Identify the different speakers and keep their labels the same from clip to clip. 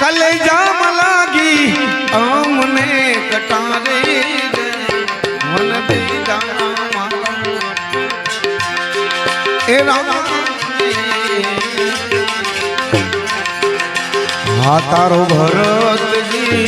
Speaker 1: કલેજામાં લાગી અમને કટારે મન એ હા તારો ભરતજી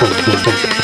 Speaker 1: フフフ。